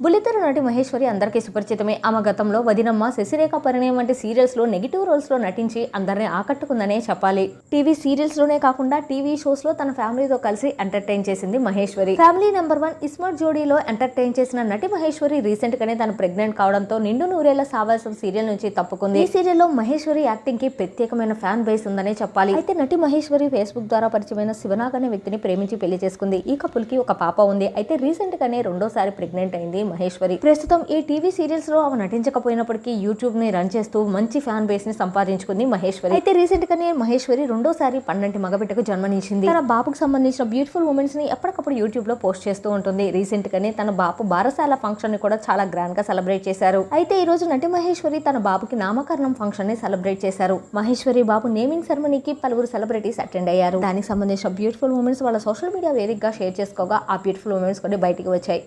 బుల్లితెర నటి మహేశ్వరి అందరికీ సుపరిచితమే. ఆమె గతంలో వదినమ్మ శశిరేఖ పరిణయం వంటి సీరియల్స్లో నెగిటివ్ రోల్స్లో నటించి అందరిని ఆకట్టుకుందనే చెప్పాలి. టీవీ సీరియల్స్లోనే కాకుండా టీవీ షోస్లో తన ఫ్యామిలీతో కలిసి ఎంటర్టైన్ చేసింది Maheshwari. Family number one Ismart జోడీలో entertain చేసిన నటి మహేశ్వరి రీసెంట్ గానే తను ప్రెగ్నెంట్ కావడంతో నిండు నూరేళ్ళ సావాసం సీరియల్ నుంచి తప్పుకుంది. ఈ సీరియల్లో మహేశ్వరి యాక్టింగ్కి ప్రత్యేకమైన ఫ్యాన్ బేస్ ఉందనే చెప్పాలి. అయితే నటి మహేశ్వరి ఫేస్బుక్ ద్వారా పరిచయమైన శివనాగ్ అనే వ్యక్తిని ప్రేమించి పెళ్ళి చేసుకుంది. ఈ కపుల్కి ఒక పాప ఉంది. అయితే రీసెంట్ గానే రెండోసారి ప్రెగ్నెంట్ అయింది. మహేశ్వరి. ప్రస్తుతం ఈ టీవీ సీరియల్స్లో ఆమె నటించకపోయినప్పటికీ యూట్యూబ్ని రన్ చేస్తూ మంచి ఫ్యాన్ బేస్ని సంపాదించుకుంది మహేశ్వరి. అయితే రీసెంట్ గానే మహేశ్వరి రెండోసారి పన్నెంటి మగబిడ్డకు జన్మనిచ్చింది. తన బాబుకు సంబంధించిన బ్యూటిఫుల్ మూమెంట్స్ని ఎప్పటికప్పుడు యూట్యూబ్లో పోస్ట్ చేస్తూ ఉంటుంది. రీసెంట్ గానే తన బాబు బారసాల ఫంక్షన్ని కూడా చాలా గ్రాండ్గా సెలబ్రేట్ చేశారు. అయితే ఈ రోజు నటి మహేశ్వరి తన బాబుకి నామకరణం ఫంక్షన్ని సెలబ్రేట్ చేశారు. మహేశ్వరి బాబు నేమింగ్ సెరమనీకి పలువురు సెలబ్రిటీస్ అటెండ్ అయ్యారు. దానికి సంబంధించిన బ్యూటిఫుల్ మూమెంట్స్ వాళ్ళ సోషల్ మీడియా వేదికగా షేర్ చేసుకోగా ఆ బ్యూటిఫుల్ మూమెంట్స్ కూడా బయటికి వచ్చాయి.